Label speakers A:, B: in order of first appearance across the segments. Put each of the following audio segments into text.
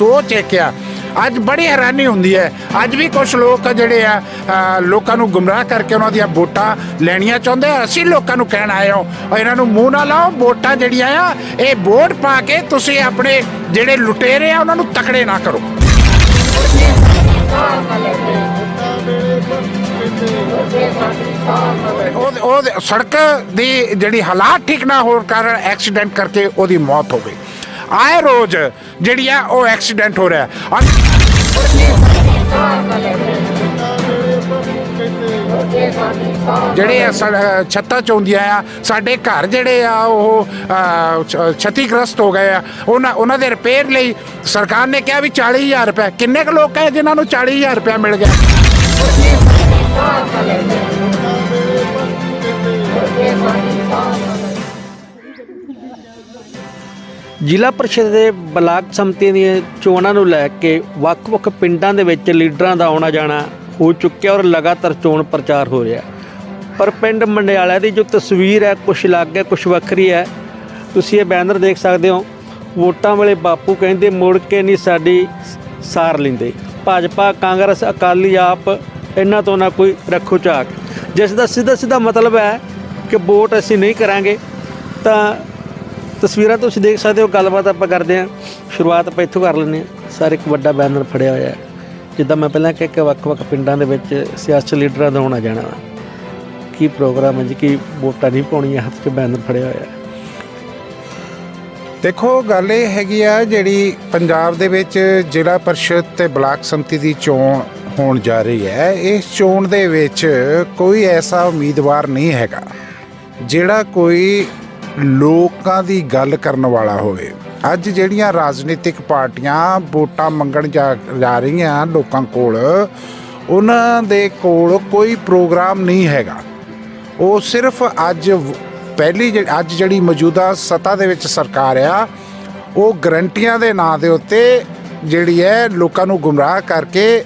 A: ਸੋਚ ਇੱਕ ਆ। ਅੱਜ ਬੜੀ ਹੈਰਾਨੀ ਹੁੰਦੀ ਹੈ। ਅੱਜ ਵੀ ਕੁਝ ਲੋਕ ਆ ਜਿਹੜੇ ਆ ਅ, ਲੋਕਾਂ ਨੂੰ ਗੁੰਮਰਾਹ ਕਰਕੇ ਉਹਨਾਂ ਦੀਆਂ ਵੋਟਾਂ ਲੈਣੀਆਂ ਚਾਹੁੰਦੇ ਆ। ਅਸੀਂ ਲੋਕਾਂ ਨੂੰ ਕਹਿਣ ਆਏ ਹਾਂ ਔਰ ਇਹਨਾਂ ਨੂੰ ਮੂੰਹ ਨਾ ਲਾਓ ਵੋਟਾਂ ਜਿਹੜੀਆਂ ਆ ਇਹ ਵੋਟ ਪਾ ਕੇ ਤੁਸੀਂ ਆਪਣੇ ਜਿਹੜੇ ਲੁਟੇਰੇ ਆ ਉਹਨਾਂ ਨੂੰ ਤਕੜੇ ਨਾ ਕਰੋ। ਉਹ ਉਹ ਸੜਕ ਦੀ ਜਿਹੜੀ ਹਾਲਾਤ ਠੀਕ ਨਾ ਹੋਣ ਕਾਰਨ ਐਕਸੀਡੈਂਟ ਕਰਕੇ ਉਹਦੀ ਮੌਤ ਹੋ ਗਈ। ਆਏ ਰੋਜ਼, ਜਿਹੜੀ ਆ ਉਹ ਐਕਸੀਡੈਂਟ ਹੋ ਰਿਹਾ। ਜਿਹੜੇ ਆ ਸੜ- ਛੱਤਾਂ ਚੋਂਦੀਆਂ ਆ, ਸਾਡੇ ਘਰ ਜਿਹੜੇ ਆ, ਉਹ ਛਤੀਗ੍ਰਸਤ ਹੋ ਗਏ ਆ। ਉਹਨਾਂ ਉਹਨਾਂ ਦੇ ਰਿਪੇਅਰ ਲਈ ਸਰਕਾਰ ਨੇ ਕਿਹਾ ਵੀ 40000 ਰੁਪਏ ਕਿੰਨੇ ਕੁ ਲੋਕ ਹੈ ਜਿਨ੍ਹਾਂ ਨੂੰ 40000 ਰੁਪਏ ਮਿਲ ਗਿਆ?
B: ਜ਼ਿਲ੍ਹਾ ਪਰਿਸ਼ਦ ਦੇ ਬਲਾਕ ਸੰਮਤੀਆਂ ਦੀਆਂ ਚੋਣਾਂ ਨੂੰ ਲੈ ਕੇ ਵੱਖ-ਵੱਖ ਪਿੰਡਾਂ ਦੇ ਵਿੱਚ ਲੀਡਰਾਂ ਦਾ ਆਉਣਾ ਜਾਣਾ ਹੋ ਚੁੱਕਿਆ ਔਰ ਲਗਾਤਾਰ ਚੋਣ ਪ੍ਰਚਾਰ ਹੋ ਰਿਹਾ। ਪਰ ਪਿੰਡ ਮੰਡਿਆਲਾ ਦੀ ਜੋ ਤਸਵੀਰ ਹੈ, ਕੁਛ ਅਲੱਗ ਹੈ, ਕੁਛ ਵੱਖਰੀ ਹੈ। ਤੁਸੀਂ ਇਹ ਬੈਨਰ ਦੇਖ ਸਕਦੇ ਹੋ। ਵੋਟਾਂ ਵੇਲੇ ਬਾਪੂ ਕਹਿੰਦੇ, ਮੁੜ ਕੇ ਨਹੀਂ ਸਾਡੀ ਸਾਰ ਲੈਂਦੇ। ਭਾਜਪਾ, ਕਾਂਗਰਸ, ਅਕਾਲੀ ਆਪ ਇਹਨਾਂ ਤੋਂ ਨਾ ਕੋਈ ਰੱਖੋ ਝਾਕ। ਜਿਸ ਦਾ ਸਿੱਧਾ ਸਿੱਧਾ ਮਤਲਬ ਹੈ ਕਿ ਵੋਟ ਅਸੀਂ ਨਹੀਂ ਕਰਾਂਗੇ, ਤਾਂ ਤਸਵੀਰਾਂ ਤੁਸੀਂ ਦੇਖ ਸਕਦੇ ਹੋ, ਗੱਲਬਾਤ ਆਪਾਂ ਕਰਦੇ ਹਾਂ। ਸ਼ੁਰੂਆਤ ਆਪਾਂ ਇੱਥੋਂ ਕਰ ਲੈਂਦੇ ਹਾਂ। ਸਰ, ਇੱਕ ਵੱਡਾ ਬੈਨਰ ਫੜਿਆ ਹੋਇਆ ਹੈ। ਜਿੱਦਾਂ ਮੈਂ ਪਹਿਲਾਂ ਕਿਹਾ ਕਿ ਵੱਖ-ਵੱਖ ਪਿੰਡਾਂ ਦੇ ਵਿੱਚ ਸਿਆਸੀ ਲੀਡਰਾਂ ਦਾ ਆਉਣਾ ਜਾਣਾ ਵਾ। ਕੀ ਪ੍ਰੋਗਰਾਮ ਹੈ ਜੀ? ਕੀ ਵੋਟਾਂ ਨਹੀਂ ਪਾਉਣੀਆਂ? ਹੱਥ 'ਚ ਬੈਨਰ ਫੜਿਆ ਹੋਇਆ ਹੈ।
A: ਦੇਖੋ, ਗੱਲ ਇਹ ਹੈਗੀ ਆ ਜਿਹੜੀ ਪੰਜਾਬ ਦੇ ਵਿੱਚ ਜ਼ਿਲ੍ਹਾ ਪਰਿਸ਼ਦ ਤੇ ਬਲਾਕ ਸੰਮਤੀ ਦੀ ਚੋਣ ਹੋਣ ਜਾ ਰਹੀ ਹੈ। ਇਸ ਚੋਣ ਦੇ ਵਿੱਚ ਕੋਈ ਐਸਾ ਉਮੀਦਵਾਰ ਨਹੀਂ ਹੈਗਾ, ਜਿਹੜਾ ਕੋਈ ਲੋਕਾਂ ਦੀ ਗੱਲ ਕਰਨ ਵਾਲਾ ਹੋਵੇ। ਅੱਜ ਜਿਹੜੀਆਂ ਰਾਜਨੀਤਿਕ ਪਾਰਟੀਆਂ ਵੋਟਾਂ ਮੰਗਣ ਜਾ ਜਾ ਰਹੀਆਂ ਲੋਕਾਂ ਕੋਲ, ਉਹਨਾਂ ਦੇ ਕੋਲ ਕੋਈ ਪ੍ਰੋਗਰਾਮ ਨਹੀਂ ਹੈਗਾ। ਉਹ ਸਿਰਫ ਅੱਜ ਪਹਿਲੀ ਜਿਹੜੀ- ਅੱਜ ਜਿਹੜੀ ਮੌਜੂਦਾ ਸੱਤਾ ਦੇ ਵਿੱਚ ਸਰਕਾਰ ਆ, ਉਹ ਗਰੰਟੀਆਂ ਦੇ ਨਾਂ ਦੇ ਉੱਤੇ ਜਿਹੜੀ ਹੈ ਲੋਕਾਂ ਨੂੰ ਗੁੰਮਰਾਹ ਕਰਕੇ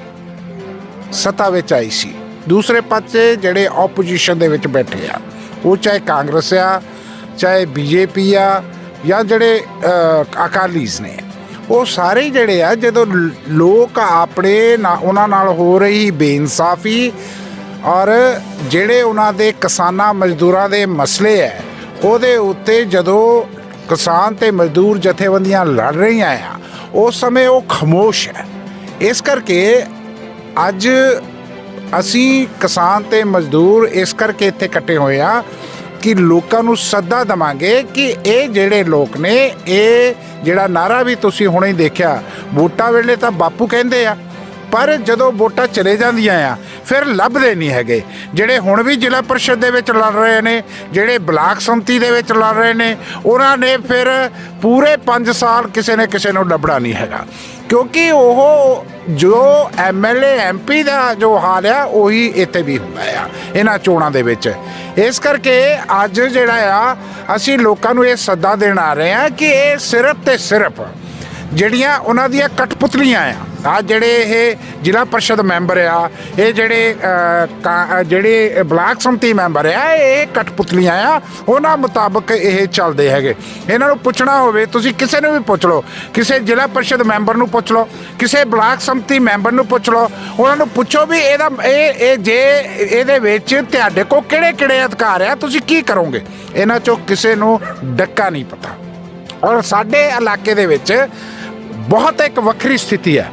A: ਸੱਤਾ ਵਿੱਚ ਆਈ ਸੀ। ਦੂਸਰੇ ਪਾਸੇ ਜਿਹੜੇ ਆਪੋਜੀਸ਼ਨ ਦੇ ਵਿੱਚ ਬੈਠੇ ਆ, ਉਹ ਚਾਹੇ ਕਾਂਗਰਸ ਆ ਚਾਹੇ ਬੀਜੇਪੀ ਆ ਜਾਂ ਜਿਹੜੇ ਅ, ਅਕਾਲੀਸ ਨੇ ਉਹ ਸਾਰੇ ਜਿਹੜੇ ਆ ਜਦੋਂ ਲੋਕ ਆਪਣੇ ਨਾ- ਉਹਨਾਂ ਨਾਲ ਹੋ ਰਹੀ ਬੇਇਨਸਾਫੀ ਔਰ ਜਿਹੜੇ ਉਹਨਾਂ ਦੇ ਕਿਸਾਨਾਂ ਮਜ਼ਦੂਰਾਂ ਦੇ ਮਸਲੇ ਹੈ ਉਹਦੇ ਉੱਤੇ ਜਦੋਂ ਕਿਸਾਨ ਤੇ ਮਜ਼ਦੂਰ ਜਥੇਬੰਦੀਆਂ ਲੜ ਰਹੀਆਂ ਆ ਉਸ ਸਮੇਂ ਉਹ ਖਾਮੋਸ਼ ਹੈ ਇਸ ਕਰਕੇ ਅੱਜ ਅਸੀਂ ਕਿਸਾਨ ਤੇ ਮਜ਼ਦੂਰ ਇਸ ਕਰਕੇ ਇੱਥੇ ਇਕੱਠੇ ਹੋਏ ਆ ਕਿ ਲੋਕਾਂ ਨੂੰ ਸੱਦਾ ਦਵਾਂਗੇ ਕਿ ਇਹ ਜਿਹੜੇ ਲੋਕ ਨੇ, ਇਹ ਜਿਹੜਾ ਨਾਰਾ ਵੀ ਤੁਸੀਂ ਹੁਣੇ ਹੀ ਦੇਖਿਆ, ਵੋਟਾਂ ਵੇਲੇ ਤਾਂ ਬਾਪੂ ਕਹਿੰਦੇ ਆ, ਪਰ ਜਦੋਂ ਵੋਟਾਂ ਚਲੇ ਜਾਂਦੀਆਂ ਆ, ਫਿਰ ਲੱਭਦੇ ਨਹੀਂ ਹੈਗੇ। ਜਿਹੜੇ ਹੁਣ ਵੀ ਜ਼ਿਲ੍ਹਾ ਪਰਿਸ਼ਦ ਦੇ ਵਿੱਚ ਲੜ ਰਹੇ ਨੇ, ਜਿਹੜੇ ਬਲਾਕ ਸੰਮਤੀ ਦੇ ਵਿੱਚ ਲੜ ਰਹੇ ਨੇ, ਉਹਨਾਂ ਨੇ ਫਿਰ ਪੂਰੇ 5 ਸਾਲ ਕਿਸੇ ਨੇ ਕਿਸੇ ਨੂੰ ਲੱਭਣਾ ਨਹੀਂ ਹੈਗਾ। ਕਿਉਂਕਿ ਉਹ ਜੋ ਐਮਐਲਏ ਐਮਪੀ ਦਾ ਜੋ ਹਾਲ ਆ, ਉਹੀ ਇੱਥੇ ਵੀ ਹੁੰਦਾ ਆ, ਇਹਨਾਂ ਚੋਣਾਂ ਦੇ ਵਿੱਚ। ਇਸ ਕਰਕੇ ਅੱਜ ਜਿਹੜਾ ਆ, ਅਸੀਂ ਲੋਕਾਂ ਨੂੰ ਇਹ ਸੱਦਾ ਦੇਣ ਆ ਰਹੇ ਆ ਕਿ ਇਹ ਸਿਰਫ ਤੇ ਸਿਰਫ ਜਿਹੜੀਆਂ ਉਹਨਾਂ ਦੀਆਂ ਕਠਪੁਤਲੀਆਂ ਆ। ਆ ਜਿਹੜੇ ਇਹ ਜ਼ਿਲ੍ਹਾ ਪਰਿਸ਼ਦ ਮੈਂਬਰ ਆ, ਇਹ ਜਿਹੜੇ ਕਾ- ਜਿਹੜੇ ਬਲਾਕ ਸੰਮਤੀ ਮੈਂਬਰ ਆ, ਇਹ ਕਠਪੁਤਲੀਆਂ ਆ। ਉਹਨਾਂ ਮੁਤਾਬਕ ਇਹ ਚੱਲਦੇ ਹੈਗੇ। ਇਹਨਾਂ ਨੂੰ ਪੁੱਛਣਾ ਹੋਵੇ, ਤੁਸੀਂ ਕਿਸੇ ਨੂੰ ਵੀ ਪੁੱਛ ਲਓ। ਕਿਸੇ ਜ਼ਿਲ੍ਹਾ ਪਰਿਸ਼ਦ ਮੈਂਬਰ ਨੂੰ ਪੁੱਛ ਲਓ, ਕਿਸੇ ਬਲਾਕ ਸੰਮਤੀ ਮੈਂਬਰ ਨੂੰ ਪੁੱਛ ਲਓ। ਉਹਨਾਂ ਨੂੰ ਪੁੱਛੋ ਵੀ ਇਹਦਾ, ਇਹ ਇਹ ਜੇ ਇਹਦੇ ਵਿੱਚ ਤੁਹਾਡੇ ਕੋਲ ਕਿਹੜੇ ਕਿਹੜੇ ਅਧਿਕਾਰ ਆ, ਤੁਸੀਂ ਕੀ ਕਰੋਗੇ? ਇਹਨਾਂ ਚੋਂ ਕਿਸੇ ਨੂੰ ਡੱਕਾ ਨਹੀਂ ਪਤਾ। ਔਰ ਸਾਡੇ ਇਲਾਕੇ ਦੇ ਵਿੱਚ ਬਹੁਤ ਇੱਕ ਵੱਖਰੀ ਸਥਿਤੀ ਹੈ।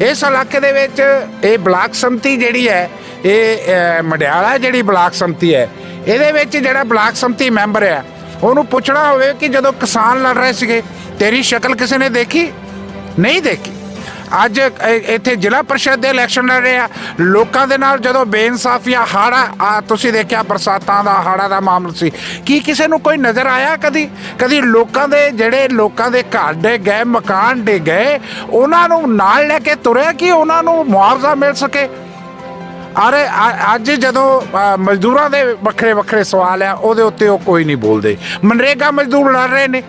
A: ਇਸ ਇਲਾਕੇ ਦੇ ਵਿੱਚ ਇਹ ਬਲਾਕ ਸੰਮਤੀ ਜਿਹੜੀ ਹੈ ਇਹ ਅਹ, ਮਡਿਆਲਾ ਜਿਹੜੀ ਬਲਾਕ ਸੰਮਤੀ ਹੈ ਇਹਦੇ ਵਿੱਚ ਜਿਹੜਾ ਬਲਾਕ ਸੰਮਤੀ ਮੈਂਬਰ ਹੈ ਉਹਨੂੰ ਪੁੱਛਣਾ ਹੋਵੇ ਕਿ ਜਦੋਂ ਕਿਸਾਨ ਲੜ ਰਹੇ ਸੀਗੇ ਤੇਰੀ ਸ਼ਕਲ ਕਿਸੇ ਨੇ ਦੇਖੀ? ਨਹੀਂ ਦੇਖੀ। ਅੱਜ ਇੱਥੇ ਜ਼ਿਲ੍ਹਾ ਪਰਿਸ਼ਦ ਦੇ ਇਲੈਕਸ਼ਨ ਲੜ ਰਹੇ ਆ। ਲੋਕਾਂ ਦੇ ਨਾਲ ਜਦੋਂ ਬੇਇਨਸਾਫੀਆਂ ਹਾੜਾ, ਆ ਤੁਸੀਂ ਦੇਖਿਆ ਬਰਸਾਤਾਂ ਦਾ, ਹਾੜਾ ਦਾ ਮਾਮਲਾ ਸੀ। ਕੀ ਕਿਸੇ ਨੂੰ ਕੋਈ ਨਜ਼ਰ ਆਇਆ ਕਦੀ? ਕਦੀ ਲੋਕਾਂ ਦੇ ਜਿਹੜੇ ਲੋਕਾਂ ਦੇ ਘਰ ਡੇ ਗਏ, ਮਕਾਨ ਡੇ ਗਏ, ਉਹਨਾਂ ਨੂੰ ਨਾਲ ਲੈ ਕੇ ਤੁਰਿਆ ਕਿ ਉਹਨਾਂ ਨੂੰ ਮੁਆਵਜ਼ਾ ਮਿਲ ਸਕੇ? ਅਰੇ, ਅ- ਅੱਜ ਜਦੋਂ ਮਜ਼ਦੂਰਾਂ ਦੇ ਵੱਖਰੇ ਵੱਖਰੇ ਸਵਾਲ ਆ, ਉਹਦੇ ਉੱਤੇ ਉਹ ਕੋਈ ਨਹੀਂ ਬੋਲਦੇ। ਮਨਰੇਗਾ ਮਜ਼ਦੂਰ ਲੜ ਰਹੇ ਨੇ।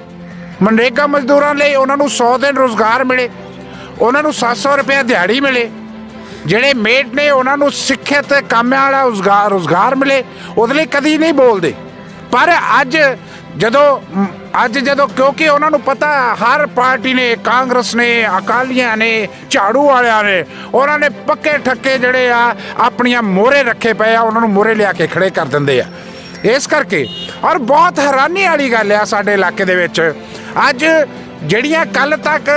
A: ਮਨਰੇਗਾ ਮਜ਼ਦੂਰਾਂ ਲਈ ਉਹਨਾਂ ਨੂੰ 100 ਦਿਨ ਰੋਜ਼ਗਾਰ ਮਿਲੇ। ਉਹਨਾਂ ਨੂੰ 700 ਰੁਪਏ ਦਿਹਾੜੀ ਮਿਲੇ। ਜਿਹੜੇ ਮੇਟ ਨੇ, ਉਹਨਾਂ ਨੂੰ ਸਿੱਖਿਅਤ ਕੰਮ ਵਾਲਾ ਰੋਜ਼ਗਾਰ ਰੋਜ਼ਗਾਰ ਮਿਲੇ। ਉਹਦੇ ਲਈ ਕਦੀ ਨਹੀਂ ਬੋਲਦੇ। ਪਰ ਅੱਜ ਜਦੋਂ ਅੱਜ ਜਦੋਂ ਕਿਉਂਕਿ ਉਹਨਾਂ ਨੂੰ ਪਤਾ, ਹਰ ਪਾਰਟੀ ਨੇ, ਕਾਂਗਰਸ ਨੇ, ਅਕਾਲੀਆਂ ਨੇ, ਝਾੜੂ ਵਾਲਿਆਂ ਨੇ, ਉਹਨਾਂ ਨੇ ਪੱਕੇ ਠੱਕੇ ਜਿਹੜੇ ਆ, ਆਪਣੀਆਂ ਮੋਹਰੇ ਰੱਖੇ ਪਏ ਆ, ਉਹਨਾਂ ਨੂੰ ਮੋਹਰੇ ਲਿਆ ਕੇ ਖੜੇ ਕਰ ਦਿੰਦੇ ਆ। ਇਸ ਕਰਕੇ, ਔਰ ਬਹੁਤ ਹੈਰਾਨੀ ਵਾਲੀ ਗੱਲ ਆ ਸਾਡੇ ਇਲਾਕੇ ਦੇ ਵਿੱਚ। ਅੱਜ ਜਿਹੜੀਆਂ ਕੱਲ ਤੱਕ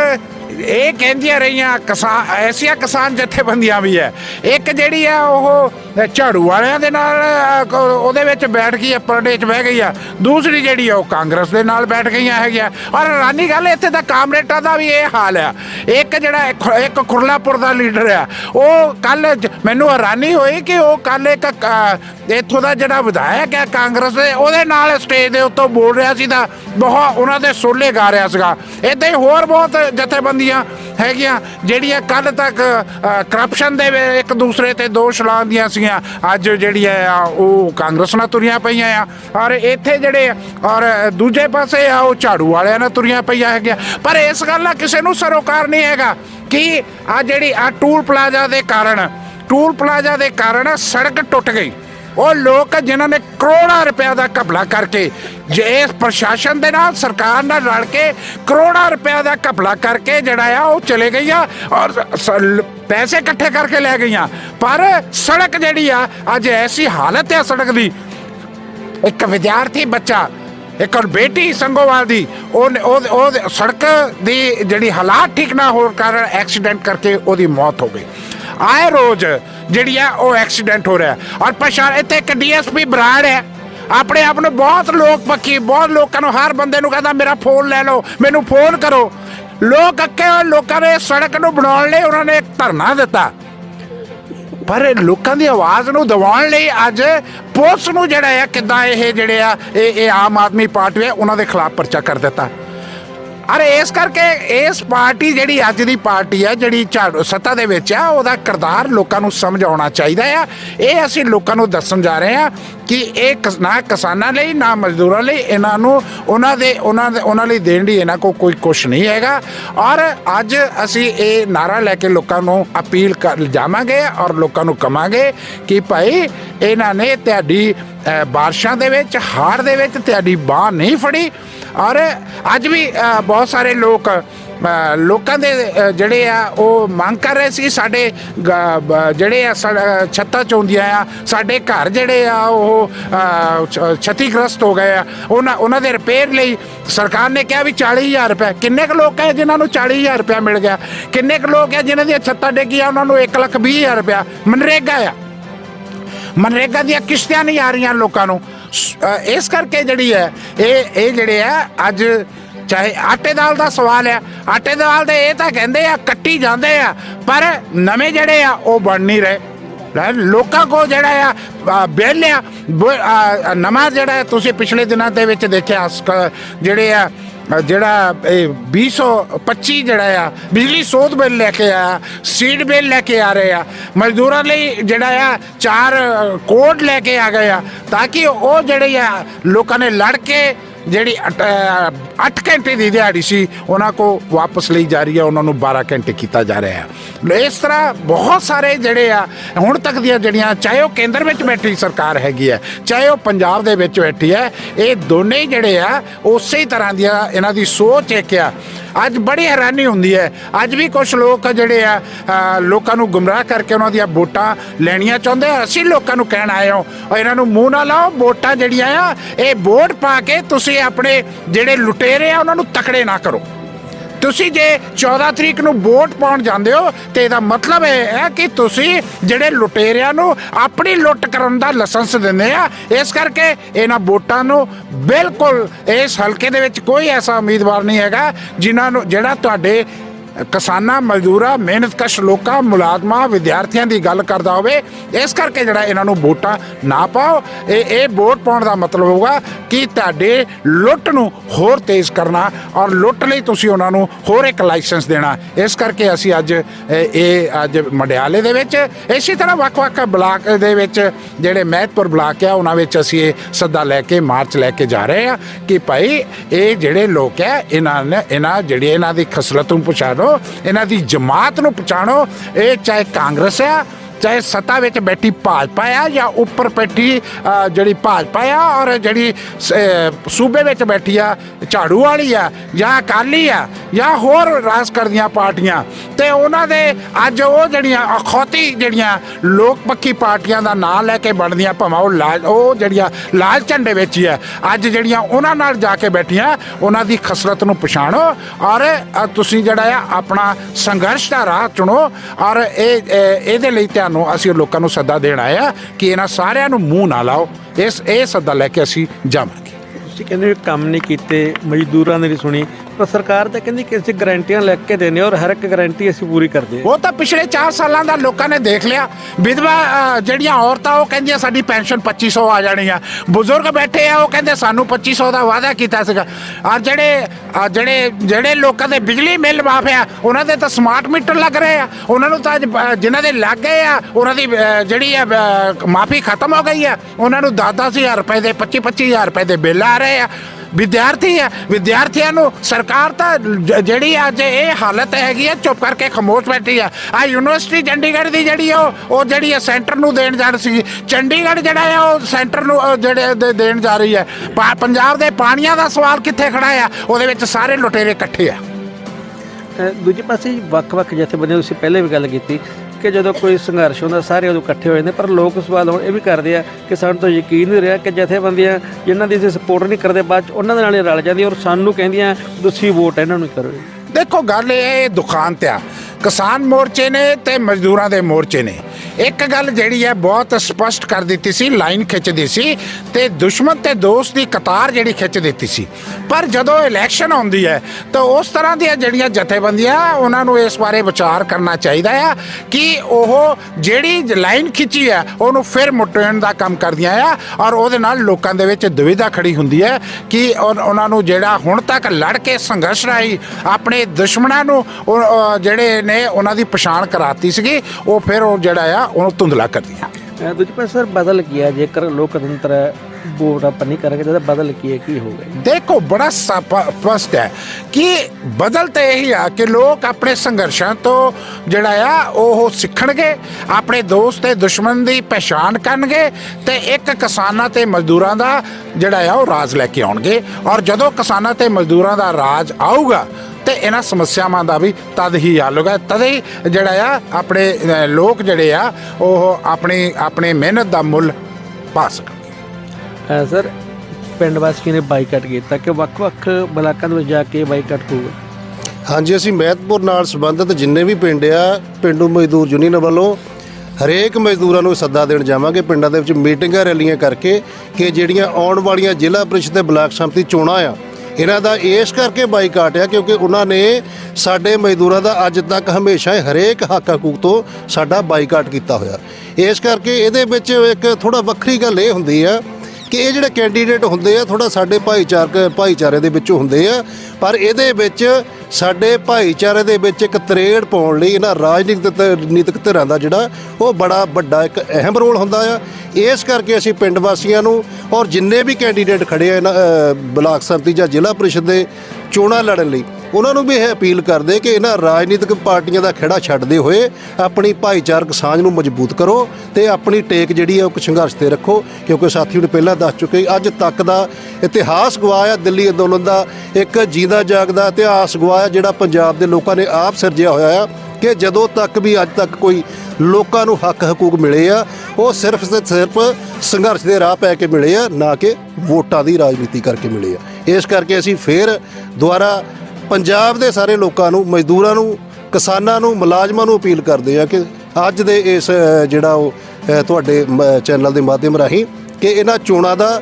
A: ਇਹ ਕਹਿੰਦੀਆਂ ਰਹੀਆਂ ਕਿਸਾਨ ਐਸੀਆਂ ਕਿਸਾਨ ਜਥੇਬੰਦੀਆਂ ਵੀ ਹੈ ਇੱਕ ਜਿਹੜੀ ਆ ਉਹ ਝਾੜੂ ਵਾਲਿਆਂ ਦੇ ਨਾਲ ਅ, ਕ- ਉਹਦੇ ਵਿੱਚ ਬੈਠ ਗਈ ਪਰਡੇ 'ਚ ਬਹਿ ਗਈ ਆ। ਦੂਸਰੀ ਜਿਹੜੀ ਆ ਉਹ ਕਾਂਗਰਸ ਦੇ ਨਾਲ ਬੈਠ ਗਈਆਂ ਹੈਗੀਆਂ। ਔਰ ਰਾਨੀ ਗੱਲ ਇੱਥੇ ਤਾਂ ਕਾਮਰੇਟਾਂ ਦਾ ਵੀ ਇਹ ਹਾਲ ਆ। ਇੱਕ ਜਿਹੜਾ ਇੱਕ ਇੱਕ ਖੁਰਲਾਪੁਰ ਦਾ ਲੀਡਰ ਆ ਉਹ ਕੱਲ ਮੈਨੂੰ ਹੈਰਾਨੀ ਹੋਈ ਕਿ ਉਹ ਕੱਲ ਇੱਕ ਕ- ਇੱਥੋਂ ਦਾ ਜਿਹੜਾ ਵਿਧਾਇਕ ਹੈ ਕਾਂਗਰਸ ਦੇ ਉਹਦੇ ਨਾਲ ਸਟੇਜ ਦੇ ਉੱਤੋਂ ਬੋਲ ਰਿਹਾ ਸੀ ਤਾਂ ਬਹੁਤ ਉਹਨਾਂ ਦੇ ਸੋਲੇ ਗਾ ਰਿਹਾ ਸੀਗਾ। ਇਦਾਂ ਹੀ ਹੋਰ ਬਹੁਤ ਜਥੇਬੰਦੀਆਂ ਹੈਗੀਆਂ, ਜਿਹੜੀਆਂ ਕੱਲ ਤੱਕ ਕਰਪਸ਼ਨ ਦੇ ਇੱਕ ਦੂਸਰੇ ਤੇ ਦੋਸ਼ ਲਾਉਂਦੀਆਂ ਸੀਗੀਆਂ। ਅੱਜ ਜਿਹੜੀ ਆ, ਉਹ ਕਾਂਗਰਸ ਨਾਲ ਤੁਰੀਆਂ ਪਈਆਂ ਆ। ਔਰ ਇੱਥੇ ਜਿਹੜੇ, ਔਰ ਦੂਜੇ ਪਾਸੇ ਆ, ਉਹ ਝਾੜੂ ਵਾਲਿਆਂ ਨਾਲ ਤੁਰੀਆਂ ਪਈਆਂ ਹੈਗੀਆਂ। ਪਰ ਇਸ ਗੱਲ ਨਾਲ ਕਿਸੇ ਨੂੰ ਸਰੋਕਾਰ ਨਹੀਂ ਹੈਗਾ ਕਿ ਆ ਜਿਹੜੀ ਆ ਟੂਲ ਪਲਾਜ਼ਾ ਦੇ ਕਾਰਨ, ਟੂਲ ਪਲਾਜ਼ਾ ਦੇ ਕਾਰਨ ਸੜਕ ਟੁੱਟ ਗਈ। ਉਹ ਲੋਕ ਜਿਨ੍ਹਾਂ ਨੇ ਕਰੋੜਾਂ ਰੁਪਏ ਦਾ ਘਪਲਾ ਕਰਕੇ ਜੇ ਇਸ ਪ੍ਰਸ਼ਾਸਨ ਦੇ ਨਾਲ ਸਰਕਾਰ ਨਾਲ ਰਲ ਕੇ ਕਰੋੜਾਂ ਰੁਪਏ ਦਾ ਘਪਲਾ ਕਰਕੇ ਜਿਹੜਾ ਆ ਉਹ ਚਲੇ ਗਈਆਂ ਔਰ ਪੈਸੇ ਇਕੱਠੇ ਕਰਕੇ ਲੈ ਗਈਆਂ। ਪਰ ਸੜਕ ਜਿਹੜੀ ਆ, ਅੱਜ ਐਸੀ ਹਾਲਤ ਹੈ ਸੜਕ ਦੀ। ਇੱਕ ਵਿਦਿਆਰਥੀ ਬੱਚਾ, ਇੱਕ ਔਰ ਬੇਟੀ ਸੰਗੋਵਾਲ ਦੀ, ਉਹ ਉਹ ਉਹ ਸੜਕ ਦੀ ਜਿਹੜੀ ਹਾਲਾਤ ਠੀਕ ਨਾ ਹੋਣ ਕਾਰਨ ਐਕਸੀਡੈਂਟ ਕਰਕੇ ਉਹਦੀ ਮੌਤ ਹੋ ਗਈ। ਆਏ ਰੋਜ਼ ਜਿਹੜੀ ਆ ਉਹ ਐਕਸੀਡੈਂਟ ਹੋ ਰਿਹਾ। ਔਰ ਪਛਾਣ, ਇੱਥੇ ਇੱਕ ਡੀਐਸਪੀ ਬਰਾੜ ਹੈ। ਆਪਣੇ ਆਪ ਨੂੰ ਬਹੁਤ ਲੋਕ ਪੱਕੀ ਬਹੁਤ ਲੋਕਾਂ ਨੂੰ, ਹਰ ਬੰਦੇ ਨੂੰ ਕਹਿੰਦਾ, ਮੇਰਾ ਫੋਨ ਲੈ ਲਓ, ਮੈਨੂੰ ਫੋਨ ਕਰੋ। ਲੋਕ ਅੱਕੇ ਹੋਏ, ਲੋਕਾਂ ਨੇ ਸੜਕ ਨੂੰ ਬਣਾਉਣ ਲਈ ਉਹਨਾਂ ਨੇ ਇੱਕ ਧਰਨਾ ਦਿੱਤਾ। ਪਰ ਲੋਕਾਂ ਦੀ ਆਵਾਜ਼ ਨੂੰ ਦਬਾਉਣ ਲਈ ਅੱਜ ਪੁਲਿਸ ਨੂੰ ਜਿਹੜਾ ਆ, ਕਿਦਾਂ ਇਹ ਜਿਹੜੇ ਆ, ਇਹ ਇਹ ਆਮ ਆਦਮੀ ਪਾਰਟੀ ਹੈ ਉਹਨਾਂ ਦੇ ਖਿਲਾਫ ਪਰਚਾ ਕਰ ਦਿੱਤਾ। ਅਰੇ ਇਸ ਕਰਕੇ ਇਸ ਪਾਰਟੀ ਜਿਹੜੀ ਅੱਜ ਦੀ ਪਾਰਟੀ ਹੈ, ਜਿਹੜੀ ਝਾੜੂ ਸੱਤਾ ਦੇ ਵਿੱਚ ਆ, ਉਹਦਾ ਕਿਰਦਾਰ ਲੋਕਾਂ ਨੂੰ ਸਮਝ ਆਉਣਾ ਚਾਹੀਦਾ ਆ। ਇਹ ਅਸੀਂ ਲੋਕਾਂ ਨੂੰ ਦੱਸਣ ਜਾ ਰਹੇ ਆ ਕਿ ਇਹ ਕਿਸ- ਨਾ ਕਿਸਾਨਾਂ ਲਈ, ਨਾ ਮਜ਼ਦੂਰਾਂ ਲਈ ਇਹਨਾਂ ਨੂੰ ਉਹਨਾਂ ਦੇ ਉਹਨਾਂ ਦੇ, ਉਹਨਾਂ ਲਈ ਦੇਣ ਲਈ ਇਹਨਾਂ ਕੋ ਕੋਈ ਕੁਛ ਨਹੀਂ ਹੈਗਾ। ਔਰ ਅੱਜ ਅਸੀਂ ਇਹ ਨਾਰਾ ਲੈ ਕੇ ਲੋਕਾਂ ਨੂੰ ਅਪੀਲ ਕਰ ਜਾਵਾਂਗੇ ਔਰ ਲੋਕਾਂ ਨੂੰ ਕਵਾਂਗੇ ਕਿ ਭਾਈ ਇਹਨਾਂ ਨੇ ਤੁਹਾਡੀ ਬਾਰਿਸ਼ਾਂ ਦੇ ਵਿੱਚ ਹਾਰ ਦੇ ਵਿੱਚ ਤੁਹਾਡੀ ਬਾਹ ਨਹੀਂ ਫੜੀ। ਔਰ ਅੱਜ ਵੀ ਬਹੁਤ ਸਾਰੇ ਲੋਕ ਲੋਕਾਂ ਦੇ ਜਿਹੜੇ ਆ ਉਹ ਮੰਗ ਕਰ ਰਹੇ ਸੀ ਸਾਡੇ ਗ- ਬ- ਜਿਹੜੇ ਆ ਸੜ- ਅ, ਛੱਤਾਂ ਚੋਂਦੀਆਂ ਆ ਸਾਡੇ ਘਰ ਜਿਹੜੇ ਆ ਉਹ ਛਤੀਗ੍ਰਸਤ ਹੋ ਗਏ ਆ। ਉਹਨਾਂ ਉਹਨਾਂ ਦੇ ਰਿਪੇਅਰ ਲਈ ਸਰਕਾਰ ਨੇ ਕਿਹਾ ਵੀ 40000 ਰੁਪਏ ਕਿੰਨੇ ਕੁ ਲੋਕ ਹੈ ਜਿਨ੍ਹਾਂ ਨੂੰ 40000 ਰੁਪਏ ਮਿਲ ਗਿਆ? ਕਿੰਨੇ ਕੁ ਲੋਕ ਆ ਜਿਨ੍ਹਾਂ ਦੀਆਂ ਛੱਤਾਂ ਡਿੱਗੀਆਂ ਉਹਨਾਂ ਨੂੰ 1 ਲੱਖ 20000 ਰੁਪਏ ਮਨਰੇਗਾ ਆ। ਮਨਰੇਗਾ ਦੀਆਂ ਕਿਸ਼ਤੀਆਂ ਨਹੀਂ ਆ ਰਹੀਆਂ ਲੋਕਾਂ ਨੂੰ। ਅ, ਇਸ ਕਰਕੇ ਜਿਹੜੀ ਹੈ ਇਹ ਇਹ ਜਿਹੜੇ ਆ ਅੱਜ ਚਾਹੇ ਆਟੇ ਦਾਲ ਦਾ ਸਵਾਲ ਹੈ ਆਟੇ ਦਾਲ ਦੇ ਇਹ ਤਾਂ ਕਹਿੰਦੇ ਆ ਕੱਟੀ ਜਾਂਦੇ ਆ ਪਰ ਨਵੇਂ ਜਿਹੜੇ ਆ ਉਹ ਬਣ ਨਹੀਂ ਰਹੇ। ਲੈ, ਲੋਕਾਂ ਕੋ ਜਿਹੜਾ ਆ ਬਿੱਲ ਆ ਬ- ਜਿਹੜਾ ਹੈ ਤੁਸੀਂ ਪਿਛਲੇ ਦਿਨਾਂ ਦੇ ਵਿੱਚ ਦੇਖਿਆ ਸ- ਜਿਹੜੇ ਆ ਅ, ਜਿਹੜਾ ਇਹ 225 ਜਿਹੜਾ ਆ ਬਿਜਲੀ ਸੋਧ ਬਿੱਲ ਲੈ ਕੇ ਆਇਆ ਸੀਡ ਬਿੱਲ ਲੈ ਕੇ ਆ ਰਹੇ ਆ। ਮਜ਼ਦੂਰਾਂ ਲਈ ਜਿਹੜਾ ਆ ਚਾਰ ਅ, ਕੋਡ ਲੈ ਕੇ ਆ ਗਏ ਆ ਤਾਂ ਕਿ ਉਹ ਜਿਹੜੇ ਆ ਲੋਕਾਂ ਨੇ ਲੜ ਕੇ ਜਿਹੜੀ 8 ਘੰਟੇ ਦੀ ਦਿਹਾੜੀ ਸੀ, ਉਹਨਾਂ ਕੋ ਵਾਪਸ ਲਈ ਜਾ ਰਹੀ ਹੈ, ਉਹਨਾਂ ਨੂੰ 12 ਘੰਟੇ ਕੀਤਾ ਜਾ ਰਿਹਾ ਹੈ। ਇਸ ਤਰ੍ਹਾਂ ਬਹੁਤ ਸਾਰੇ ਜਿਹੜੇ ਆ, ਹੁਣ ਤੱਕ ਦੀਆਂ ਜਿਹੜੀਆਂ, ਚਾਹੇ ਉਹ ਕੇਂਦਰ ਵਿੱਚ ਬੈਠੀ ਸਰਕਾਰ ਹੈਗੀ ਹੈ, ਚਾਹੇ ਉਹ ਪੰਜਾਬ ਦੇ ਵਿੱਚ ਬੈਠੀ ਹੈ, ਇਹ ਦੋਨੇ ਜਿਹੜੇ ਆ, ਉਸੇ ਤਰ੍ਹਾਂ ਦੀਆਂ ਇਹਨਾਂ ਦੀ ਸੋਚ ਇੱਕ ਆ ਅੱਜ ਬੜੀ ਹੈਰਾਨੀ ਹੁੰਦੀ ਹੈ। ਅੱਜ ਵੀ ਕੁਝ ਲੋਕ ਜਿਹੜੇ ਆ ਲੋਕਾਂ ਨੂੰ ਗੁੰਮਰਾਹ ਕਰਕੇ ਉਹਨਾਂ ਦੀਆਂ ਵੋਟਾਂ ਲੈਣੀਆਂ ਚਾਹੁੰਦੇ ਆ। ਅਸੀਂ ਲੋਕਾਂ ਨੂੰ ਕਹਿਣ ਆਏ ਹਾਂ, ਇਹਨਾਂ ਨੂੰ ਮੂੰਹ ਨਾ ਲਾਓ, ਵੋਟਾਂ ਜਿਹੜੀਆਂ ਆ, ਇਹ ਵੋਟ ਪਾ ਕੇ ਤੁਸੀਂ ਆਪਣੇ ਜਿਹੜੇ ਲੁਟੇਰੇ ਆ, ਉਹਨਾਂ ਨੂੰ ਤਕੜੇ ਨਾ ਕਰੋ। ਤੁਸੀਂ ਜੇ 14 ਤਰੀਕ ਨੂੰ ਵੋਟ ਪਾਉਣ ਜਾਂਦੇ ਹੋ, ਤੇ ਇਹਦਾ ਮਤਲਬ ਇਹ ਹੈ ਕਿ ਤੁਸੀਂ ਜਿਹੜੇ ਲੁਟੇਰਿਆਂ ਨੂੰ ਆਪਣੀ ਲੁੱਟ ਕਰਨ ਦਾ ਲਾਇਸੈਂਸ ਦਿੰਦੇ ਆ, ਇਸ ਕਰਕੇ ਇਹਨਾਂ ਵੋਟਾਂ ਨੂੰ ਬਿਲਕੁਲ ਇਸ ਹਲਕੇ ਦੇ ਵਿੱਚ ਕੋਈ ਐਸਾ ਉਮੀਦਵਾਰ ਨਹੀਂ ਹੈਗਾ, ਜਿਨ੍ਹਾਂ ਨੂੰ ਜਿਹੜਾ ਤੁਹਾਡੇ ਕਿਸਾਨਾਂ, ਮਜ਼ਦੂਰਾਂ, ਮਿਹਨਤਕਸ਼ ਲੋਕਾਂ, ਮੁਲਾਜ਼ਮਾਂ, ਵਿਦਿਆਰਥੀਆਂ ਦੀ ਗੱਲ ਕਰਦਾ ਹੋਵੇ, ਇਸ ਕਰਕੇ ਜਿਹੜਾ ਇਹਨਾਂ ਨੂੰ ਵੋਟਾਂ ਨਾ ਪਾਓ, ਇਹ ਇਹ ਵੋਟ ਪਾਉਣ ਦਾ ਮਤਲਬ ਹੋਊਗਾ ਕਿ ਤੁਹਾਡੇ ਲੁੱਟ ਨੂੰ ਹੋਰ ਤੇਜ਼ ਕਰਨਾ ਔਰ ਲੁੱਟ ਲਈ ਤੁਸੀਂ ਉਹਨਾਂ ਨੂੰ ਹੋਰ ਇੱਕ ਲਾਇਸੈਂਸ ਦੇਣਾ। ਇਸ ਕਰਕੇ ਅਸੀਂ ਅੱਜ, ਇਹ ਅੱਜ ਮੰਡਿਆਲੇ ਦੇ ਵਿੱਚ, ਇਸੇ ਤਰ੍ਹਾਂ ਵੱਖ-ਵੱਖ ਬਲਾਕ ਦੇ ਵਿੱਚ, ਜਿਹੜੇ ਮਹਿਤਪੁਰ ਬਲਾਕ ਆ, ਉਹਨਾਂ ਵਿੱਚ ਅਸੀਂ ਇਹ ਸੱਦਾ ਲੈ ਕੇ, ਮਾਰਚ ਲੈ ਕੇ ਜਾ ਰਹੇ ਆ ਕਿ ਭਾਈ, ਇਹ ਜਿਹੜੇ ਲੋਕ ਆ, ਇਹਨਾਂ ਨੇ, ਇਹਨਾਂ, ਜਿਹੜੀ ਇਹਨਾਂ ਦੀ ਖਸਲਤ ਨੂੰ ਪਛਾਣੋ ਇਹਨਾਂ ਦੀ ਜਮਾਤ ਨੂੰ ਪਛਾਣੋ ਇਹ ਚਾਹੇ ਕਾਂਗਰਸ ਆ ਚਾਹੇ ਸੱਤਾ ਵਿੱਚ ਬੈਠੀ ਭਾਜਪਾ ਆ ਜਾਂ ਉੱਪਰ ਬੈਠੀ ਜਿਹੜੀ ਭਾਜਪਾ ਆ ਔਰ ਜਿਹੜੀ ਸ- ਸੂਬੇ ਵਿੱਚ ਬੈਠੀ ਆ, ਝਾੜੂ ਵਾਲੀ ਆ ਜਾਂ ਅਕਾਲੀ ਆ ਜਾਂ ਹੋਰ ਰਾਜ ਕਰਦੀਆਂ ਪਾਰਟੀਆਂ। ਤੇ ਉਹਨਾਂ ਦੇ ਅੱਜ ਉਹ ਜਿਹੜੀਆਂ ਅਖੌਤੀ ਜਿਹੜੀਆਂ ਲੋਕ ਪੱਖੀ ਪਾਰਟੀਆਂ ਦਾ ਨਾਂ ਲੈ ਕੇ ਬਣਦੀਆਂ, ਭਾਵੇਂ ਉਹ ਲਾਲ, ਉਹ ਜਿਹੜੀਆਂ ਲਾਲ ਝੰਡੇ ਵਿੱਚ ਹੀ ਆ, ਅੱਜ ਜਿਹੜੀਆਂ ਉਹਨਾਂ ਨਾਲ ਜਾ ਕੇ ਬੈਠੀਆਂ, ਉਹਨਾਂ ਦੀ ਖਸਰਤ ਨੂੰ ਪਛਾਣੋ ਔਰ ਤੁਸੀਂ ਜਿਹੜਾ ਆ ਆਪਣਾ ਸੰਘਰਸ਼ ਦਾ ਰਾਹ ਚੁਣੋ ਔਰ ਇਹ, ਇਹਦੇ ਲਈ ਧਿਆਨ ਤੁਹਾਨੂੰ ਅਸੀਂ ਲੋਕਾਂ ਨੂੰ ਸੱਦਾ ਦੇਣ ਆਏ ਆ ਕਿ ਇਹਨਾਂ ਸਾਰਿਆਂ ਨੂੰ ਮੂੰਹ ਨਾ ਲਾਓ। ਇਸ ਇਹ ਸੱਦਾ ਲੈ ਕੇ ਅਸੀਂ ਜਾਵਾਂਗੇ।
B: ਤੁਸੀਂ ਕਹਿੰਦੇ ਵੀ ਕੰਮ ਨਹੀਂ ਕੀਤੇ, ਮਜ਼ਦੂਰਾਂ ਨੇ ਨਹੀਂ ਸੁਣੀ। ਪਰ ਸਰਕਾਰ ਤਾਂ ਕਹਿੰਦੀ ਕਿ ਅਸੀਂ ਗਾਰੰਟੀਆਂ ਲਿਖ ਕੇ ਦੇਣੇ ਔਰ ਹਰ ਇੱਕ ਗਾਰੰਟੀ ਅਸੀਂ ਪੂਰੀ ਕਰਦੇ ਹਾਂ।
A: ਉਹ ਤਾਂ ਪਿਛਲੇ 4 ਸਾਲਾਂ ਦਾ ਲੋਕਾਂ ਨੇ ਦੇਖ ਲਿਆ। ਵਿਧਵਾ ਅ, ਜਿਹੜੀਆਂ ਔਰਤਾਂ ਉਹ ਕਹਿੰਦੀਆਂ ਸਾਡੀ ਪੈਨਸ਼ਨ 2500 ਆ ਜਾਣੀ ਆ। ਬਜ਼ੁਰਗ ਬੈਠੇ ਆ ਉਹ ਕਹਿੰਦੇ ਸਾਨੂੰ 2500 ਦਾ ਵਾਅਦਾ ਕੀਤਾ ਸੀਗਾ। ਔਰ ਜਿਹੜੇ ਅ, ਜਿਹੜੇ ਜਿਹੜੇ ਲੋਕਾਂ ਦੇ ਬਿਜਲੀ ਬਿੱਲ ਮਾਫ ਆ ਉਹਨਾਂ ਦੇ ਤਾਂ ਸਮਾਰਟ ਮੀਟਰ ਲੱਗ ਰਹੇ ਆ। ਉਹਨਾਂ ਨੂੰ ਤਾਂ ਅੱਜ, ਅ, ਜਿਨ੍ਹਾਂ ਦੇ ਲੱਗ ਗਏ ਆ ਉਹਨਾਂ ਦੀ ਅ, ਜਿਹੜੀ ਆ ਮਾਫੀ ਖਤਮ ਹੋ ਗਈ ਆ ਉਹਨਾਂ ਨੂੰ 10-10000 ਰੁਪਏ ਦੇ 25-25000 ਰੁਪਏ ਦੇ ਬਿੱਲ ਆ ਰਹੇ ਆ। ਵਿਦਿਆਰਥੀ ਹੈ। ਵਿਦਿਆਰਥੀਆਂ ਨੂੰ ਸਰਕਾਰ ਤਾਂ ਜ- ਜਿਹੜੀ ਅੱਜ ਇਹ ਹਾਲਤ ਹੈਗੀ ਆ ਚੁੱਪ ਕਰਕੇ ਖਮੋਸ਼ ਬੈਠੀ ਆ ਆ ਯੂਨੀਵਰਸਿਟੀ ਚੰਡੀਗੜ੍ਹ ਦੀ ਜਿਹੜੀ ਆ ਉਹ ਉਹ ਜਿਹੜੀ ਆ ਸੈਂਟਰ ਨੂੰ ਦੇਣ ਜਾ ਰਹੀ ਸੀ। ਚੰਡੀਗੜ੍ਹ ਜਿਹੜਾ ਆ ਉਹ ਸੈਂਟਰ ਨੂੰ ਅ, ਜਿਹੜੇ ਦੇ- ਦੇਣ ਜਾ ਰਹੀ ਹੈ। ਪਾ- ਪੰਜਾਬ ਦੇ ਪਾਣੀਆਂ ਦਾ ਸਵਾਲ ਕਿੱਥੇ ਖੜਾ ਆ? ਉਹਦੇ ਵਿੱਚ ਸਾਰੇ ਲੁਟੇਰੇ ਇਕੱਠੇ ਆ।
B: ਅ, ਦੂਜੇ ਪਾਸੇ ਵੱਖ-ਵੱਖ ਜਥੇਬੰਦੀਆਂ ਤੁਸੀਂ ਪਹਿਲੇ ਵੀ ਗੱਲ ਕੀਤੀ ਕਿ ਜਦੋਂ ਕੋਈ ਸੰਘਰਸ਼ ਹੁੰਦਾ, ਸਾਰੇ ਉਦੋਂ ਇਕੱਠੇ ਹੋ ਜਾਂਦੇ, ਪਰ ਲੋਕ ਸਵਾਲ ਹੁਣ ਇਹ ਵੀ ਕਰਦੇ ਆ ਕਿ ਸਾਨੂੰ ਤਾਂ ਯਕੀਨ ਨਹੀਂ ਰਿਹਾ ਕਿ ਜਥੇਬੰਦੀਆਂ ਜਿਨ੍ਹਾਂ ਦੀ ਅਸੀਂ ਸਪੋਰਟ ਨਹੀਂ ਕਰਦੇ, ਬਾਅਦ ਚ ਉਹਨਾਂ ਦੇ ਨਾਲ ਹੀ ਰਲ ਜਾਂਦੀਆਂ ਔਰ ਸਾਨੂੰ ਕਹਿੰਦੀਆਂ, ਤੁਸੀਂ ਵੋਟ ਇਹਨਾਂ ਨੂੰ ਕਰੋ।
A: ਦੇਖੋ, ਗੱਲ ਇਹ ਦੁਕਾਨ ਤੇ ਆ। ਕਿਸਾਨ ਮੋਰਚੇ ਨੇ ਤੇ ਮਜ਼ਦੂਰਾਂ ਦੇ ਮੋਰਚੇ ਨੇ। ਇੱਕ ਗੱਲ ਜਿਹੜੀ ਹੈ ਬਹੁਤ ਸਪਸ਼ਟ ਕਰ ਦਿੱਤੀ ਸੀ, ਲਾਈਨ ਖਿੱਚਦੀ ਸੀ ਤੇ ਦੁਸ਼ਮਣ ਤੇ ਦੋਸਤ ਦੀ ਕਤਾਰ ਜਿਹੜੀ ਖਿੱਚ ਦਿੱਤੀ ਸੀ। ਪਰ ਜਦੋਂ ਇਲੈਕਸ਼ਨ ਆਉਂਦੀ ਹੈ, ਤਾਂ ਉਸ ਤਰ੍ਹਾਂ ਦੀਆਂ ਜਿਹੜੀਆਂ ਜਥੇਬੰਦੀਆਂ, ਉਹਨਾਂ ਨੂੰ ਇਸ ਬਾਰੇ ਵਿਚਾਰ ਕਰਨਾ ਚਾਹੀਦਾ ਆ ਕਿ ਉਹ ਜਿਹੜੀ ਲਾਈਨ ਖਿੱਚੀ ਹੈ, ਉਹਨੂੰ ਫਿਰ ਮੁੱਟਣ ਦਾ ਕੰਮ ਕਰਦੀਆਂ ਆ ਔਰ ਉਹਦੇ ਨਾਲ ਲੋਕਾਂ ਦੇ ਵਿੱਚ ਦੁਵਿਧਾ ਖੜੀ ਹੁੰਦੀ ਹੈ ਕਿ ਉਹ- ਉਹਨਾਂ ਨੂੰ ਜਿਹੜਾ ਹੁਣ ਤੱਕ ਲੜ ਕੇ ਸੰਘਰਸ਼ ਰਾਹੀਂ ਆਪਣੇ ਦੁਸ਼ਮਣਾਂ ਨੂੰ, ਉਹ ਜਿਹੜੇ ਨੇ ਉਹਨਾਂ ਦੀ ਪਛਾਣ ਕਰਾਤੀ ਸੀਗੀ, ਉਹ ਫਿਰ ਉਹ ਜਿਹੜਾ ਆ ਉਹਨੂੰ ਧੁੰਦਲਾ ਕਰਦੀਆਂ
B: ਅ, ਦੂਜੇ ਪਾਸੇ ਸਰ ਬਦਲ ਕੀ ਹੈ ਜੇਕਰ ਲੋਕਤੰਤਰ ਹੈ, ਵੋਟ ਆਪਾਂ ਨਹੀਂ ਕਰਾਂਗੇ ਤਾਂ ਬਦਲ ਕੀ ਹੈ ਕੀ ਹੋਊਗਾ
A: ਦੇਖੋ ਬੜਾ ਸਪਸ਼ਟ ਹੈ ਕਿ ਬਦਲ ਤਾਂ ਇਹੀ ਆ ਕਿ ਲੋਕ ਆਪਣੇ ਸੰਘਰਸ਼ਾਂ ਤੋਂ ਜਿਹੜਾ ਆ ਉਹ ਸਿੱਖਣਗੇ ਆਪਣੇ ਦੋਸਤ ਤੇ ਦੁਸ਼ਮਣ ਦੀ ਪਛਾਣ ਕਰਨਗੇ ਤੇ ਇੱਕ ਕਿਸਾਨਾਂ ਤੇ ਮਜ਼ਦੂਰਾਂ ਦਾ ਜਿਹੜਾ ਆ ਉਹ ਰਾਜ ਲੈ ਕੇ ਆਉਣਗੇ ਔਰ ਜਦੋਂ ਕਿਸਾਨਾਂ ਤੇ ਮਜ਼ਦੂਰਾਂ ਦਾ ਰਾਜ ਆਊਗਾ ਤੇ ਇਹਨਾਂ ਸਮੱਸਿਆਵਾਂ ਦਾ ਵੀ ਤਦ ਹੀ ਹੱਲ ਹੋਗਾ ਤਦ ਹੀ ਜਿਹੜਾ ਆ ਆਪਣੇ ਅ, ਲੋਕ ਜਿਹੜੇ ਆ ਉਹ ਆਪਣੀ ਆਪਣੇ ਮਿਹਨਤ ਦਾ ਮੁੱਲ ਪਾ
B: ਸਕਣ ਸਰ, ਪਿੰਡ ਵਾਸੀਆਂ ਨੇ ਬਾਈਕਾਟ ਕੀਤਾ? ਕਿ ਵੱਖ-ਵੱਖ ਬਲਾਕਾਂ ਦੇ ਵਿੱਚ ਜਾ ਕੇ ਬਾਈਕਾਟ ਹੋਊਗਾ?
C: ਹਾਂਜੀ, ਅਸੀਂ ਮਹਿਤਪੁਰ ਨਾਲ ਸੰਬੰਧਿਤ ਜਿੰਨੇ ਵੀ ਪਿੰਡ ਆ, ਪਿੰਡੂ ਮਜ਼ਦੂਰ ਯੂਨੀਅਨ ਵੱਲੋਂ ਹਰੇਕ ਮਜ਼ਦੂਰਾਂ ਨੂੰ ਸੱਦਾ ਦੇਣ ਜਾਵਾਂਗੇ। ਪਿੰਡਾਂ ਦੇ ਵਿੱਚ ਮੀਟਿੰਗਾਂ, ਰੈਲੀਆਂ ਕਰਕੇ ਕਿ ਜਿਹੜੀਆਂ ਆਉਣ ਵਾਲੀਆਂ ਜ਼ਿਲ੍ਹਾ ਪ੍ਰੀਸ਼ਦ ਤੇ ਬਲਾਕ ਸੰਮਤੀ ਚੋਣਾਂ ਆ, ਇਹਨਾਂ ਦਾ ਇਸ ਕਰਕੇ ਬਾਈਕਾਟ ਆ ਕਿਉਂਕਿ ਉਹਨਾਂ ਨੇ ਸਾਡੇ ਮਜ਼ਦੂਰਾਂ ਦਾ ਅੱਜ ਤੱਕ ਹਮੇਸ਼ਾ ਹੀ ਹਰੇਕ ਹੱਕ ਹਕੂਕ ਤੋਂ ਸਾਡਾ ਬਾਈਕਾਟ ਕੀਤਾ ਹੋਇਆ। ਇਸ ਕਰਕੇ ਇਹਦੇ ਵਿੱਚ ਇੱਕ ਥੋੜਾ ਵੱਖਰੀ ਗੱਲ ਇਹ ਹੁੰਦੀ ਆ ਕਿ ਇਹ ਜਿਹੜੇ ਕੈਂਡੀਡੇਟ ਹੁੰਦੇ ਆ ਥੋੜਾ ਸਾਡੇ ਭਾਈਚਾਰਕ ਭਾਈਚਾਰੇ ਦੇ ਵਿੱਚੋਂ ਹੁੰਦੇ ਆ। ਪਰ ਇਹਦੇ ਵਿੱਚ ਸਾਡੇ ਭਾਈਚਾਰੇ ਦੇ ਵਿੱਚ ਇੱਕ ਤਰੇੜ ਪਾਉਣ ਲਈ ਇਹਨਾਂ ਰਾਜਨੀਤਿਕ ਨੀਤਿਕ ਧਿਰਾਂ ਦਾ ਜਿਹੜਾ ਉਹ ਬੜਾ ਵੱਡਾ ਇੱਕ ਅਹਿਮ ਰੋਲ ਹੁੰਦਾ ਆ। ਇਸ ਕਰਕੇ ਅਸੀਂ ਪਿੰਡ ਵਾਸੀਆਂ ਨੂੰ ਔਰ ਜਿੰਨੇ ਵੀ ਕੈਂਡੀਡੇਟ ਖੜੇ ਆ ਇਹਨਾਂ, ਬਲਾਕ ਸੰਮਤੀ ਜਾਂ ਜ਼ਿਲ੍ਹਾ ਪ੍ਰੀਸ਼ਦ ਦੇ ਚੋਣਾਂ ਲੜਨ ਲਈ ਉਹਨਾਂ ਨੂੰ ਵੀ ਇਹ ਅਪੀਲ ਕਰਦੇ ਕਿ ਇਹਨਾਂ ਰਾਜਨੀਤਿਕ ਪਾਰਟੀਆਂ ਦਾ ਖੇੜਾ ਛੱਡਦੇ ਹੋਏ ਆਪਣੀ ਭਾਈਚਾਰਕ ਸਾਂਝ ਨੂੰ ਮਜ਼ਬੂਤ ਕਰੋ ਤੇ ਆਪਣੀ ਟੇਕ ਜਿਹੜੀ ਹੈ ਉਹ ਸੰਘਰਸ਼ ਤੇ ਰੱਖੋ, ਕਿਉਂਕਿ ਸਾਥੀ ਨੇ ਪਹਿਲਾਂ ਦੱਸ ਚੁੱਕੇ ਅੱਜ ਤੱਕ ਦਾ ਇਤਿਹਾਸ ਗਵਾਇਆ ਦਿੱਲੀ ਅੰਦੋਲਨ ਦਾ ਇੱਕ ਜੀਦਾ ਜਾਗਦਾ ਇਤਿਹਾਸ ਗਵਾਇਆ ਜਿਹੜਾ ਪੰਜਾਬ ਦੇ ਲੋਕਾਂ ਨੇ ਆਪ ਸਿਰਜਿਆ ਹੋਇਆ ਆ ਕਿ ਜਦੋਂ ਤੱਕ ਵੀ ਅੱਜ ਤੱਕ ਕੋਈ ਲੋਕਾਂ ਨੂੰ ਹੱਕ ਹਕੂਕ ਮਿਲੇ ਆ, ਉਹ ਸਿਰਫ ਤੇ ਸਿਰਫ ਸੰਘਰਸ਼ ਦੇ ਰਾਹ ਪੈ ਕੇ ਮਿਲੇ ਆ, ਨਾ ਕਿ ਵੋਟਾਂ ਦੀ ਰਾਜਨੀਤੀ ਕਰਕੇ ਮਿਲੇ ਆ। ਇਸ ਕਰਕੇ ਅਸੀਂ ਫੇਰ ਦੁਬਾਰਾ ਪੰਜਾਬ ਦੇ ਸਾਰੇ ਲੋਕਾਂ ਨੂੰ, ਮਜ਼ਦੂਰਾਂ ਨੂੰ, ਕਿਸਾਨਾਂ ਨੂੰ, ਮੁਲਾਜ਼ਮਾਂ ਨੂੰ ਅਪੀਲ ਕਰਦੇ ਆ ਕਿ ਅੱਜ ਦੇ ਇਸ ਜਿਹੜਾ ਉਹ ਤੁਹਾਡੇ ਮ- ਚੈਨਲ ਦੇ ਮਾਧਿਅਮ ਰਾਹੀਂ ਕਿ ਇਹਨਾਂ ਚੋਣਾਂ ਦਾ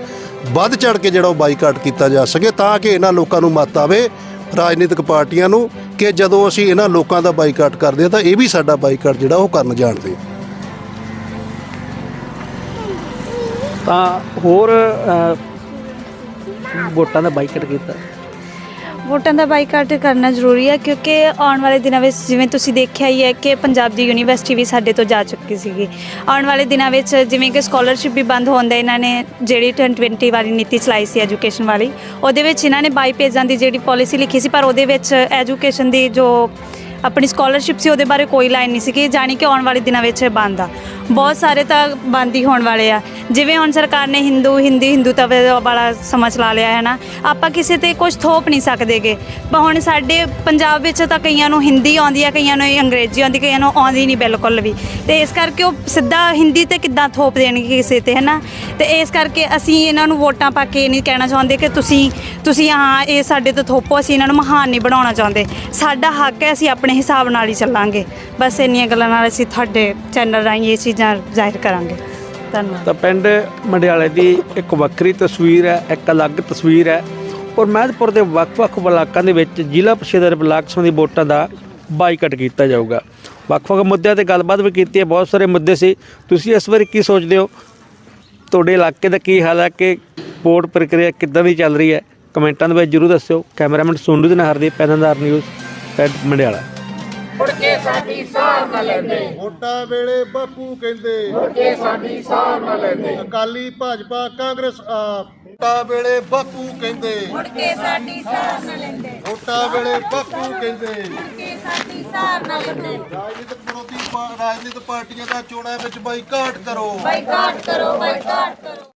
C: ਵੱਧ ਚੜ ਕੇ ਜਿਹੜਾ ਉਹ ਬਾਈਕਾਟ ਕੀਤਾ ਜਾ ਸਕੇ ਤਾਂ ਕਿ ਇਹਨਾਂ ਲੋਕਾਂ ਨੂੰ ਮਤ ਆਵੇ ਰਾਜਨੀਤਿਕ ਪਾਰਟੀਆਂ ਨੂੰ ਕਿ ਜਦੋਂ ਅਸੀਂ ਇਹਨਾਂ ਲੋਕਾਂ ਦਾ ਬਾਈਕਾਟ ਕਰਦੇ ਹਾਂ ਤਾਂ ਇਹ ਵੀ ਸਾਡਾ ਬਾਈਕਾਟ ਜਿਹੜਾ ਉਹ ਕਰਨ ਜਾਣਦੇ
B: ਤਾਂ ਹੋਰ ਵੋਟਾਂ ਦਾ ਬਾਈਕਾਟ ਕੀਤਾ।
D: ਵੋਟਾਂ ਦਾ ਬਾਈਕਾਟ ਕਰਨਾ ਜ਼ਰੂਰੀ ਹੈ ਕਿਉਂਕਿ ਆਉਣ ਵਾਲੇ ਦਿਨਾਂ ਵਿੱਚ ਜਿਵੇਂ ਤੁਸੀਂ ਦੇਖਿਆ ਹੀ ਹੈ ਕਿ ਪੰਜਾਬ ਦੀ ਯੂਨੀਵਰਸਿਟੀ ਵੀ ਸਾਡੇ ਤੋਂ ਜਾ ਚੁੱਕੀ ਸੀਗੀ। ਆਉਣ ਵਾਲੇ ਦਿਨਾਂ ਵਿੱਚ ਜਿਵੇਂ ਕਿ ਸਕਾਲਰਸ਼ਿਪ ਵੀ ਬੰਦ ਹੋਣ ਦੇ ਇਹਨਾਂ ਨੇ ਜਿਹੜੀ 2020 ਵਾਲੀ ਨੀਤੀ ਚਲਾਈ ਸੀ ਐਜੂਕੇਸ਼ਨ ਵਾਲੀ, ਉਹਦੇ ਵਿੱਚ ਇਹਨਾਂ ਨੇ ਬਾਈ ਪੇਜਾਂ ਦੀ ਜਿਹੜੀ ਪਾਲਿਸੀ ਲਿਖੀ ਸੀ, ਪਰ ਉਹਦੇ ਵਿੱਚ ਐਜੂਕੇਸ਼ਨ ਦੀ ਜੋ ਆਪਣੀ ਸਕਾਲਰਸ਼ਿਪ ਸੀ, ਉਹਦੇ ਬਾਰੇ ਕੋਈ ਲਾਈਨ ਨਹੀਂ ਸੀ ਕਿ ਜਾਣੀ ਕਿ ਆਉਣ ਵਾਲੇ ਦਿਨਾਂ ਵਿੱਚ ਇਹ ਬੰਦ ਆ। ਬਹੁਤ ਸਾਰੇ ਤਾਂ ਬੰਦ ਹੀ ਹੋਣ ਵਾਲੇ ਆ। ਜਿਵੇਂ ਹੁਣ ਸਰਕਾਰ ਨੇ ਹਿੰਦੂ, ਹਿੰਦੀ ਹਿੰਦੂਤਵ ਵਾਲਾ ਸਮਾਂ ਚਲਾ ਲਿਆ ਹੈ ਨਾ ਆਪਾਂ ਕਿਸੇ ਤੇ ਕੁਝ ਥੋਪ ਨਹੀਂ ਸਕਦੇਗੇ। ਪਰ ਹੁਣ ਸਾਡੇ ਪੰਜਾਬ ਵਿੱਚ ਤਾਂ ਕਈਆਂ ਨੂੰ ਹਿੰਦੀ ਆਉਂਦੀ ਆ, ਕਈਆਂ ਨੂੰ ਅੰਗਰੇਜ਼ੀ ਆਉਂਦੀ, ਕਈਆਂ ਨੂੰ ਆਉਂਦੀ ਨਹੀਂ ਬਿਲਕੁਲ ਵੀ। ਤੇ ਇਸ ਕਰਕੇ ਉਹ ਸਿੱਧਾ ਹਿੰਦੀ ਤੇ ਕਿੱਦਾਂ ਥੋਪ ਦੇਣਗੇ ਕਿਸੇ ਤੇ ਹੈ ਨਾ ਤੇ ਇਸ ਕਰਕੇ ਅਸੀਂ ਇਹਨਾਂ ਨੂੰ ਵੋਟਾਂ ਪਾ ਕੇ ਇਹ ਨਹੀਂ ਕਹਿਣਾ ਚਾਹੁੰਦੇ ਕਿ ਤੁਸੀਂ ਤੁਸੀਂ ਹਾਂ, ਇਹ ਸਾਡੇ ਤੇ ਥੋਪੋ, ਅਸੀਂ ਇਹਨਾਂ ਨੂੰ ਮਹਾਨ ਨਹੀਂ ਬਣਾਉਣਾ ਚਾਹੁੰਦੇ। ਸਾਡਾ ਹੱਕ ਹੈ, ਅਸੀਂ ਆਪਣੇ ਹਿਸਾਬ ਨਾਲ ਹੀ ਚੱਲਾਂਗੇ। ਬਸ ਇੰਨੀਆਂ ਗੱਲਾਂ ਨਾਲ ਅਸੀਂ ਤੁਹਾਡੇ ਚੈਨਲ ਰਾਹੀਂ ਇਹ ਚੀਜ਼ਾਂ ਜ਼ਾਹਿਰ ਕਰਾਂਗੇ। ਧੰਨਵਾਦ।
B: ਤਾਂ ਪਿੰਡ ਮੰਡਿਆਲੇ ਦੀ ਇੱਕ ਵੱਖਰੀ ਤਸਵੀਰ ਹੈ, ਇੱਕ ਅਲੱਗ ਤਸਵੀਰ ਹੈ ਔਰ ਮਹਿਦਪੁਰ ਦੇ ਵੱਖ-ਵੱਖ ਬਲਾਕਾਂ ਦੇ ਵਿੱਚ ਜ਼ਿਲ੍ਹਾ ਪ੍ਰੀਸ਼ਦ ਬਲਾਕ ਸੰਬੰਧੀ ਵੋਟਾਂ ਦਾ ਬਾਈਕਾਟ ਕੀਤਾ ਜਾਊਗਾ। ਵੱਖ-ਵੱਖ ਮੁੱਦਿਆਂ ਤੇ ਗੱਲਬਾਤ ਵੀ ਕੀਤੀ ਹੈ, ਬਹੁਤ ਸਾਰੇ ਮੁੱਦੇ ਸੀ। ਤੁਸੀਂ ਇਸ ਵਾਰੀ ਕੀ ਸੋਚਦੇ ਹੋ? ਤੁਹਾਡੇ ਇਲਾਕੇ ਦਾ ਕੀ ਹਾਲ ਹੈ ਕਿ ਵੋਟ ਪ੍ਰਕਿਰਿਆ ਕਿੱਦਾਂ ਦੀ ਚੱਲ ਰਹੀ ਹੈ? ਕਮੈਂਟਾਂ ਦੇ ਵਿੱਚ ਜਰੂਰ ਦੱਸਿਓ। ਕੈਮਰਾਮੈਨ ਸੋਨੂ ਦੇ ਨਾਲ ਹਰਦੀਪ ਪੈਨੰਦਾਰ ਨਿਊਜ਼, ਪਿੰਡ ਮੰਡਿਆਲਾ।
C: ਵੋਟਾਂ ਵੇਲੇ ਬਾਪੂ ਕਹਿੰਦੇ ਮੁੜ ਕੇ ਸਾਡੀ ਸਾਰ ਨਾ ਲੈਂਦੇ। ਅਕਾਲੀ ਭਾਜਪਾ ਕਾਂਗਰਸ ਆਪ। ਵੋਟਾਂ ਵੇਲੇ ਬਾਪੂ ਕਹਿੰਦੇ ਮੁੜ ਕੇ ਸਾਡੀ ਸਾਰ ਨਾ ਲੈਂਦੇ। ਵੋਟਾਂ ਵੇਲੇ ਬਾਪੂ ਕਹਿੰਦੇ। ਮੁੜ ਕੇ ਸਾਡੀ ਸਾਰ ਨਾ ਲੈਂਦੇ। ਰਾਜਨੀਤਿਕ ਵਿਰੋਧੀ ਪਾ- ਰਾਜਨੀਤਿਕ ਪਾਰਟੀਆਂ ਦਾ ਚੋਣਾਂ ਵਿੱਚ ਬਾਈਕਾਟ ਕਰੋ।
E: ਬਾਈਕਾਟ ਕਰੋ ਬਾਈਕਾਟ ਕਰੋ।